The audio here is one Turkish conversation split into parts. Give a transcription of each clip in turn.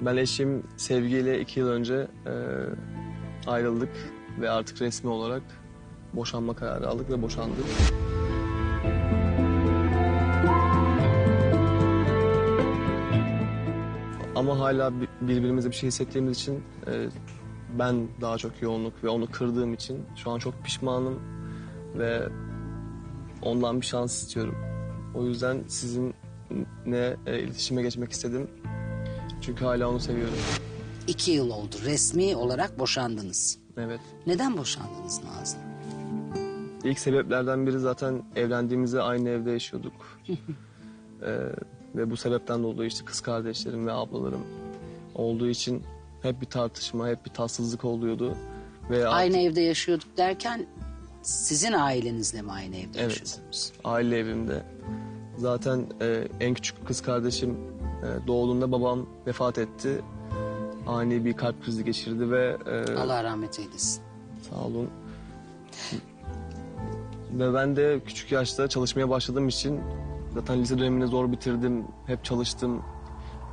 Ben eşim sevgiyle iki yıl önce e, ayrıldık ve artık resmi olarak boşanma kararı aldık ve boşandık. Ama hala bi- birbirimize bir şey hissettiğimiz için e, ben daha çok yoğunluk ve onu kırdığım için şu an çok pişmanım ve ondan bir şans istiyorum. O yüzden sizinle e, iletişime geçmek istedim. Çünkü hala onu seviyorum. İki yıl oldu. Resmi olarak boşandınız. Evet. Neden boşandınız Nazlı? İlk sebeplerden biri zaten evlendiğimizde aynı evde yaşıyorduk. Ee, ve bu sebepten dolayı işte kız kardeşlerim ve ablalarım olduğu için hep bir tartışma, hep bir tatsızlık oluyordu. Ve Aynı evde yaşıyorduk derken sizin ailenizle mi aynı evde Evet. yaşıyordunuz? aile evimde. Zaten e, en küçük kız kardeşim e, doğduğunda babam vefat etti. Ani bir kalp krizi geçirdi ve e, Allah rahmet eylesin. Sağ olun. Ve ben de küçük yaşta çalışmaya başladığım için zaten lise dönemini zor bitirdim. Hep çalıştım.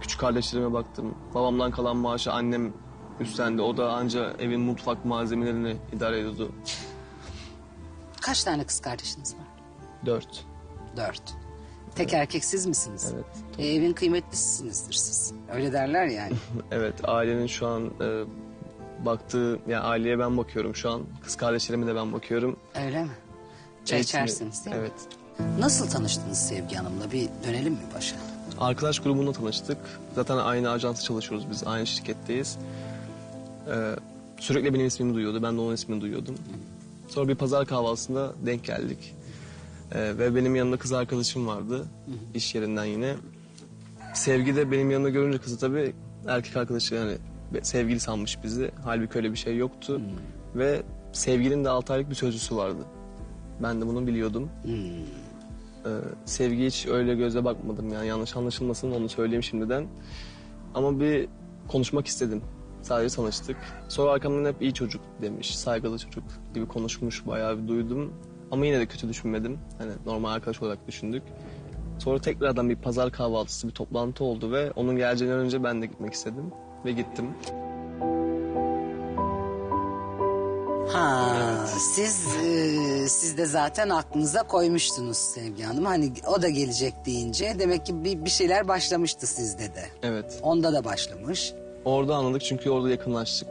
Küçük kardeşlerime baktım. Babamdan kalan maaşı annem üstlendi. O da anca evin mutfak malzemelerini idare ediyordu. Kaç tane kız kardeşiniz var? Dört. Dört. Tek erkek siz misiniz? Evet. E, evin kıymetlisinizdir siz. Öyle derler yani. Evet ailenin şu an e, baktığı, yani aileye ben bakıyorum şu an. Kız kardeşlerime de ben bakıyorum. Öyle mi? Çay Hepsini- içersiniz değil mi? Evet. Nasıl tanıştınız Sevgi Hanım'la? Bir dönelim mi başa? Arkadaş grubunda tanıştık. Zaten aynı ajansı çalışıyoruz biz, aynı şirketteyiz. Ee, sürekli benim ismimi duyuyordu, ben de onun ismini duyuyordum. Sonra bir pazar kahvaltısında denk geldik. Ee, ve benim yanında kız arkadaşım vardı, iş yerinden yine. Sevgi de benim yanında görünce kızı tabii erkek arkadaşı yani sevgili sanmış bizi. Halbuki öyle bir şey yoktu. Ve sevgilinin de 6 aylık bir sözcüsü vardı. Ben de bunu biliyordum. Ee, sevgi hiç öyle göze bakmadım yani yanlış anlaşılmasın onu söyleyeyim şimdiden. Ama bir konuşmak istedim. Sadece tanıştık. Sonra arkamdan hep iyi çocuk demiş, saygılı çocuk gibi konuşmuş bayağı bir duydum. Ama yine de kötü düşünmedim. Hani normal arkadaş olarak düşündük. Sonra tekrardan bir pazar kahvaltısı, bir toplantı oldu ve onun geleceğinden önce ben de gitmek istedim. Ve gittim. Ha, siz e, siz de zaten aklınıza koymuştunuz Sevgi Hanım. Hani o da gelecek deyince demek ki bir, bir şeyler başlamıştı sizde de. Evet. Onda da başlamış. Orada anladık çünkü orada yakınlaştık.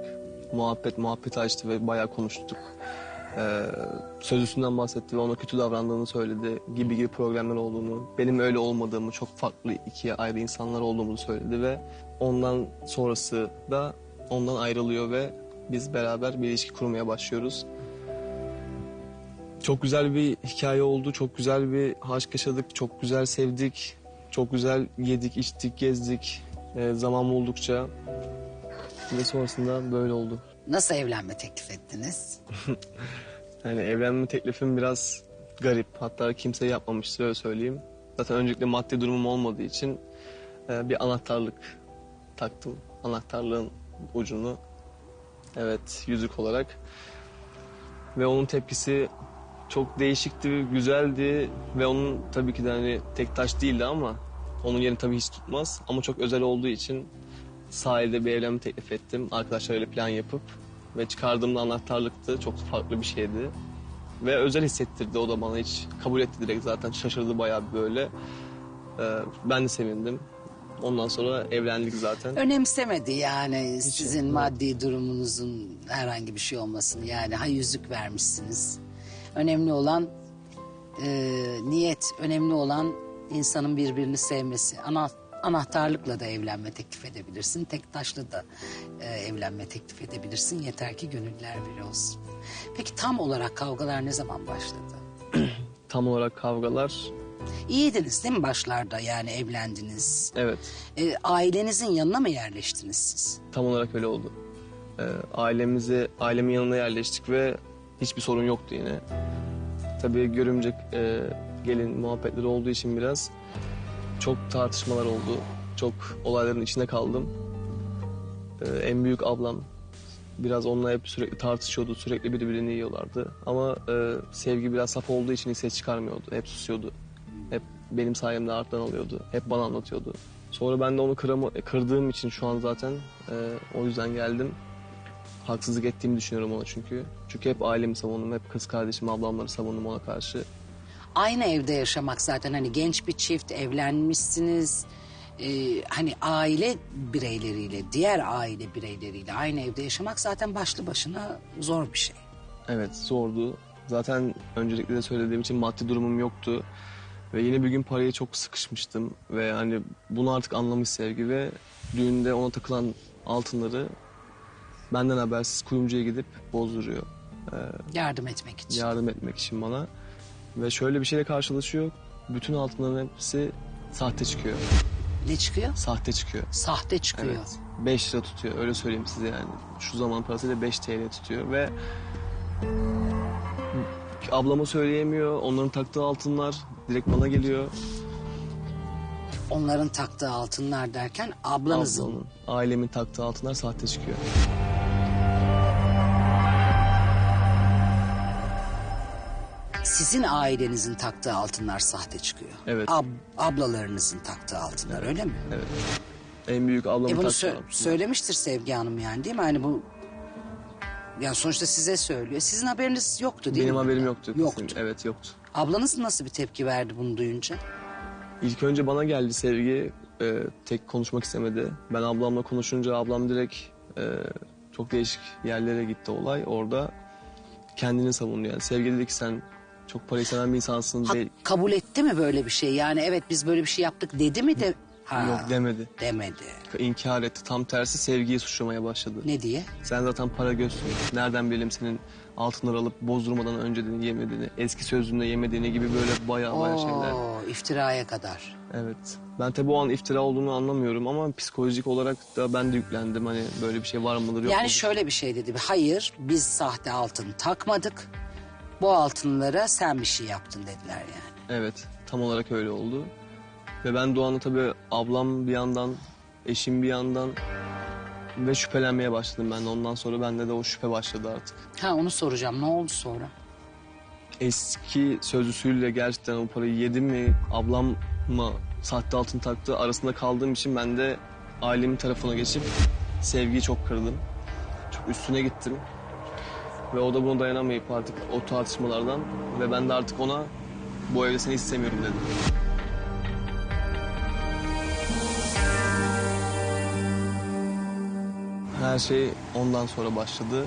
Muhabbet muhabbet açtı ve bayağı konuştuk. Ee, sözlüsünden bahsetti ve ona kötü davrandığını söyledi. Gibi gibi problemler olduğunu, benim öyle olmadığımı, çok farklı ikiye ayrı insanlar olduğumuzu söyledi ve ondan sonrası da ondan ayrılıyor ve biz beraber bir ilişki kurmaya başlıyoruz. Çok güzel bir hikaye oldu, çok güzel bir aşk yaşadık, çok güzel sevdik, çok güzel yedik, içtik, gezdik Ee, zaman buldukça ve sonrasında böyle oldu. Nasıl evlenme teklif ettiniz? Yani evlenme teklifim biraz garip. Hatta kimse yapmamıştı öyle söyleyeyim. Zaten öncelikle maddi durumum olmadığı için e, bir anahtarlık taktım. Anahtarlığın ucunu. Evet yüzük olarak. Ve onun tepkisi çok değişikti, güzeldi ve onun tabii ki de hani tek taş değildi ama onun yerini tabii hiç tutmaz. Ama çok özel olduğu için sahilde bir evlenme teklif ettim. Arkadaşlarıyla plan yapıp ve çıkardığımda anahtarlıktı. Çok farklı bir şeydi. Ve özel hissettirdi o da bana hiç kabul etti direkt zaten şaşırdı bayağı böyle. Ee, ben de sevindim. Ondan sonra evlendik zaten. Önemsemedi yani sizin maddi durumunuzun herhangi bir şey olmasını. Yani ha yüzük vermişsiniz. Önemli olan e, niyet, önemli olan insanın birbirini sevmesi. Ana, anahtarlıkla da evlenme teklif edebilirsin. Tek taşla da e, evlenme teklif edebilirsin. Yeter ki gönüller bir olsun. Peki tam olarak kavgalar ne zaman başladı? Tam olarak kavgalar İyiydiniz değil mi başlarda yani evlendiniz? evet E, ailenizin yanına mı yerleştiniz siz? tam olarak öyle oldu. Ee, ailemizi ailemin yanına yerleştik ve hiçbir sorun yoktu yine. Tabii görümcek e, gelin muhabbetleri olduğu için biraz çok tartışmalar oldu. Çok olayların içine kaldım. Ee, en büyük ablam biraz onunla hep sürekli tartışıyordu. Sürekli birbirini yiyorlardı. Ama e, sevgi biraz saf olduğu için ses çıkarmıyordu. Hep susuyordu. Hep benim sayemde arttan alıyordu. Hep bana anlatıyordu. Sonra ben de onu kırama, kırdığım için şu an zaten e, o yüzden geldim. Haksızlık ettiğimi düşünüyorum ona çünkü. Çünkü hep ailemi savundum, hep kız kardeşim, ablamları savundum ona karşı. Aynı evde yaşamak zaten hani genç bir çift evlenmişsiniz. Ee, hani aile bireyleriyle, diğer aile bireyleriyle aynı evde yaşamak zaten başlı başına zor bir şey. Evet zordu. Zaten öncelikle de söylediğim için maddi durumum yoktu. Ve yine bir gün paraya çok sıkışmıştım. Ve hani bunu artık anlamış sevgi ve düğünde ona takılan altınları benden habersiz kuyumcuya gidip bozduruyor. Ee, Yardım etmek için. yardım etmek için bana. Ve şöyle bir şeyle karşılaşıyor. Bütün altınların hepsi sahte çıkıyor. Ne çıkıyor? Sahte çıkıyor. Sahte çıkıyor. Evet. 5 lira tutuyor öyle söyleyeyim size yani. Şu zaman parasıyla 5 TL tutuyor ve ablama söyleyemiyor. Onların taktığı altınlar direkt bana geliyor. Onların taktığı altınlar derken ablanızın. Ablamın, ailemin taktığı altınlar sahte çıkıyor. Sizin ailenizin taktığı altınlar sahte çıkıyor. Evet. Ab- ablalarınızın taktığı altınlar öyle mi? Evet. En büyük ablamın E bunu taktığı sö- altınlar. söylemiştir Sevgi Hanım yani değil mi? Hani bu yani sonuçta size söylüyor. Sizin haberiniz yoktu değil Benim mi? haberim yoktu. Yoktu. kesin. Evet yoktu. Ablanız nasıl bir tepki verdi bunu duyunca? İlk önce bana geldi sevgi. e, tek konuşmak istemedi. Ben ablamla konuşunca ablam direkt e, çok değişik yerlere gitti olay. Orada kendini savundu yani. Sevgi dedi ki sen çok parayı seven bir insansın. Ha, değil. kabul etti mi böyle bir şey? Yani evet biz böyle bir şey yaptık dedi mi de? Ha, Yok demedi. Demedi. İnkar etti. Tam tersi sevgiyi suçlamaya başladı. Ne diye? Sen zaten para görsün. Nereden bilelim senin altınları alıp bozdurmadan önceden yemediğini, eski sözünde yemediğini gibi böyle baya baya şeyler. Oo, iftiraya kadar. Evet. Ben tabii o an iftira olduğunu anlamıyorum ama psikolojik olarak da ben de yüklendim. Hani böyle bir şey var mıdır yok Yani mudur? şöyle bir şey dedi. Hayır biz sahte altın takmadık. Bu altınlara sen bir şey yaptın dediler yani. Evet. Tam olarak öyle oldu. Ve ben Doğan'ı tabii ablam bir yandan, eşim bir yandan ve şüphelenmeye başladım ben de. Ondan sonra bende de o şüphe başladı artık. Ha onu soracağım. Ne oldu sonra? eski sözlüsüyle gerçekten o parayı yedim mi ablam mı sahte altın taktı arasında kaldığım için ben de ailemin tarafına geçip sevgiyi çok kırdım. Çok üstüne gittim. Ve o da buna dayanamayıp artık o tartışmalardan ve ben de artık ona bu evde seni istemiyorum dedim. Her şey ondan sonra başladı.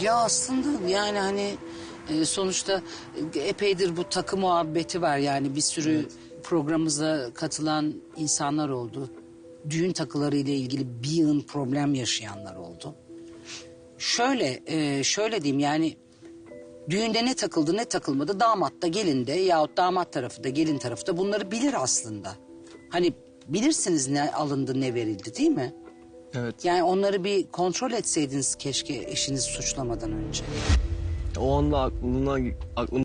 Ya aslında yani hani e, sonuçta epeydir bu takı muhabbeti var yani bir sürü programımıza katılan insanlar oldu. Düğün takıları ile ilgili bir yığın problem yaşayanlar oldu. Şöyle e, şöyle diyeyim yani düğünde ne takıldı ne takılmadı damat da gelin de yahut damat tarafı da gelin tarafı da bunları bilir aslında. Hani bilirsiniz ne alındı ne verildi değil mi? Evet. Yani onları bir kontrol etseydiniz keşke eşinizi suçlamadan önce. O anda aklına, aklıma